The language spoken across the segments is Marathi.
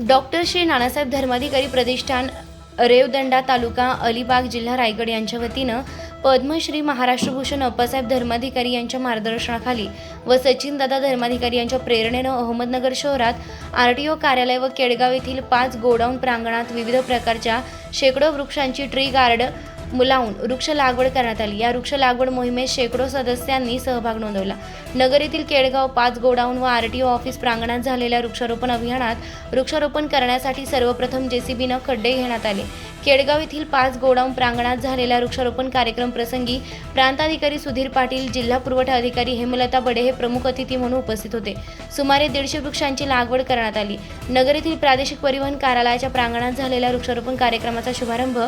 डॉक्टर श्री नानासाहेब धर्माधिकारी प्रतिष्ठान रेवदंडा तालुका अलिबाग जिल्हा रायगड यांच्या वतीनं पद्मश्री महाराष्ट्रभूषण अप्पासाहेब धर्माधिकारी यांच्या मार्गदर्शनाखाली व सचिनदादा धर्माधिकारी यांच्या प्रेरणेनं अहमदनगर शहरात आर टी ओ कार्यालय व केडगाव येथील पाच गोडाऊन प्रांगणात विविध प्रकारच्या शेकडो वृक्षांची ट्री गार्ड मुलावून वृक्ष लागवड करण्यात आली. या वृक्ष लागवड मोहिमेत शेकडो सदस्यांनी सहभाग नोंदवला. नगर येथील केडगाव पाच गोडाऊन व आर टी ओ ऑफिस प्रांगणात झालेल्या वृक्षारोपण अभियानात वृक्षारोपण करण्यासाठी सर्वप्रथम जेसीबीनं खड्डे घेण्यात आले. केडगाव येथील पाच गोडाऊन प्रांगणात झालेल्या वृक्षारोपण कार्यक्रम प्रसंगी प्रांताधिकारी सुधीर पाटील जिल्हा पुरवठा अधिकारी हेमलता बडे हे प्रमुख अतिथी म्हणून उपस्थित होते. सुमारे दीडशे वृक्षांची लागवड करण्यात आली. नगर येथील प्रादेशिक परिवहन कार्यालयाच्या प्रांगणात झालेल्या वृक्षारोपण कार्यक्रमाचा शुभारंभ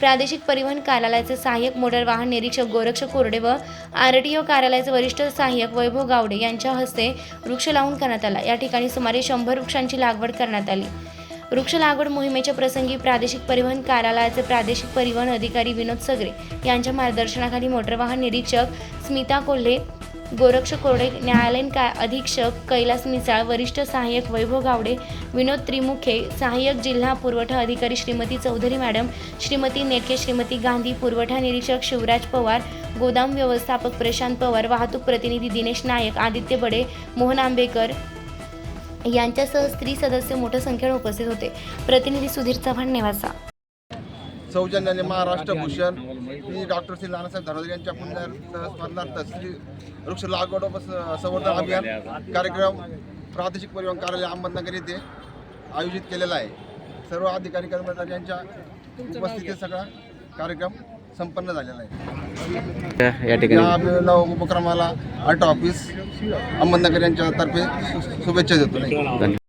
प्रादेशिक परिवहन कार्यालयाचे सहाय्यक मोटर वाहन निरीक्षक गोरक्ष कोरडे व आरटीओ कार्यालयाचे वरिष्ठ सहाय्यक वैभव गावडे यांच्या हस्ते वृक्ष लावून करण्यात आला. या ठिकाणी सुमारे शंभर वृक्षांची लागवड करण्यात आली. वृक्ष लागवड मोहिमेच्या प्रसंगी प्रादेशिक परिवहन कार्यालयाचे प्रादेशिक परिवहन अधिकारी विनोद सगरे यांच्या मार्गदर्शनाखाली मोटर वाहन निरीक्षक स्मिता कोल्हे गोरक्ष कोरडे न्यायालयीन का अधीक्षक कैलास मिसाळ वरिष्ठ सहाय्यक वैभव गावडे विनोद त्रिमुखे सहाय्यक जिल्हा पुरवठा अधिकारी श्रीमती चौधरी मॅडम श्रीमती नेटके श्रीमती गांधी पुरवठा निरीक्षक शिवराज पवार गोदाम व्यवस्थापक प्रशांत पवार वाहतूक प्रतिनिधी दिनेश नायक आदित्य बडे मोहन आंबेकर यांच्यासह स्त्री सदस्य मोठ्या संख्येने उपस्थित होते. प्रतिनिधी सुधीर चव्हाण नेवासा. सौजन्याने महाराष्ट्र भूषण मी डॉक्टर श्री नानासाहेब धर्माधिकारी यांच्या पुण्यार्थ स्मरणार्थ श्री वृक्ष लागवड व संवर्धन अभियान कार्यक्रम प्रादेशिक परिवहन कार्यालय अहमदनगर येथे आयोजित केलेला आहे. सर्व अधिकारी कर्मचारी यांच्या उपस्थितीत सगळा कार्यक्रम संपन्न झालेला आहे. या ठिकाणी. उपक्रमाला आर्ट ऑफिस अहमदनगर यांच्यातर्फे शु- शुभेच्छा देतो.